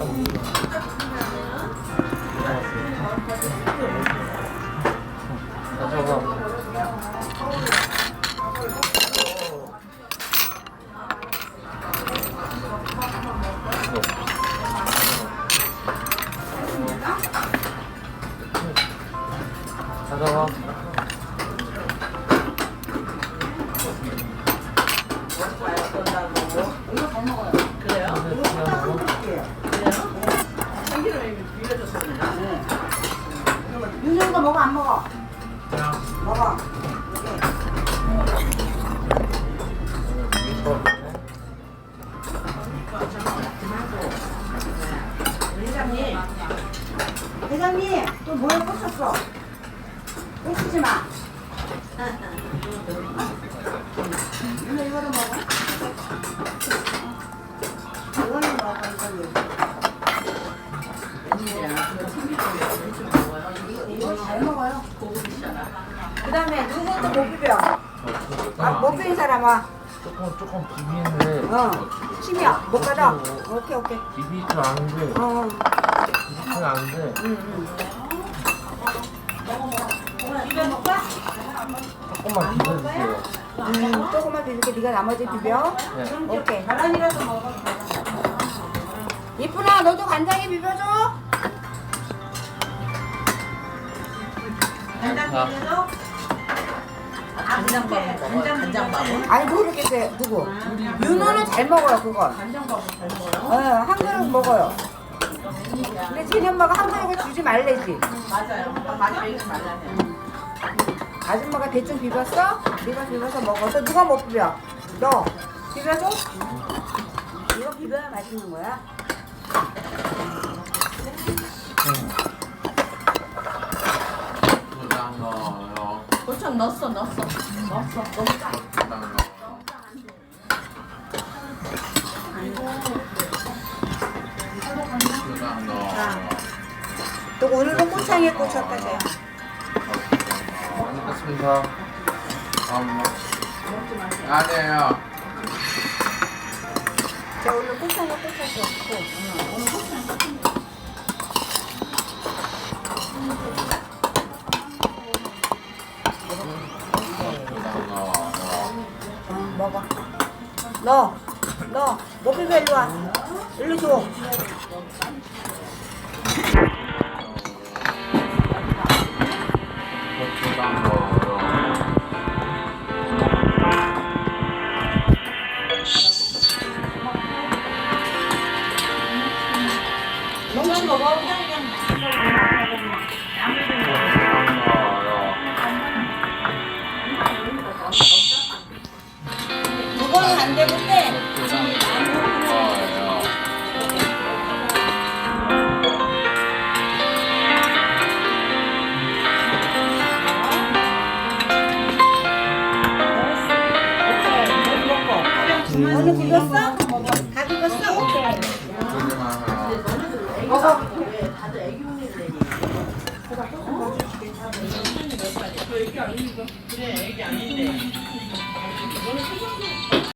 가져가. 이거 잘 먹어요. 윤정이가 먹어 안 먹어? 먹어. 회장님, 대장님 또 뭐에 꽂혔어? 꽂히지 마. 이거 이거를 먹어. 이거는 먹어 이거는. 잘 먹어요. 고급이잖아. 그다음에 누구 또못 비벼? 아, 못뭐 비빈 사람아. 조금 조금 비비는데 어. 침이야. 못 가져. 오케이 오케이. 비비지 않은데 어. 비비지 않은데 응 응. 조금만 비벼주세요. 음, 조금만 비빌게 네가 나머지 비벼. 네. 오케이. 계란이라도 먹어. 이쁘나 너도 간장에 비벼 줘. 자, 간장밥은 먹어요. 간장밥은? 아니 모르겠어요 누구. 윤호는 잘 먹어요 그건. 간장밥은 잘 먹어요? 어, 한 그릇 먹어요. 근데 쟤네 엄마가 한 그릇을 주지 말래지. 맞아요. 많이 베이지 말라요. 아줌마가 대충 비볐어? 네가 비벼서 먹어. 또 누가 못 비벼? 너 비벼줘? 이거 비벼야 맛있는 거야. 고장 고창 넣었어, 넣었어. 넣었어. 넣어. 또 오늘도 꼬창에 꽂혔다 쟤. 알겠습니다. 다음 아니에요. 쟤 오늘 꼬창에 꽂혔어. 고장 넣어. 어, 먹어. 너, 너, 못 비벼 일로 와. 일로 줘. 거 먹어. 오늘 비볐어? 다. 조심하세요. 먹어. 그래, 애기 아닌데.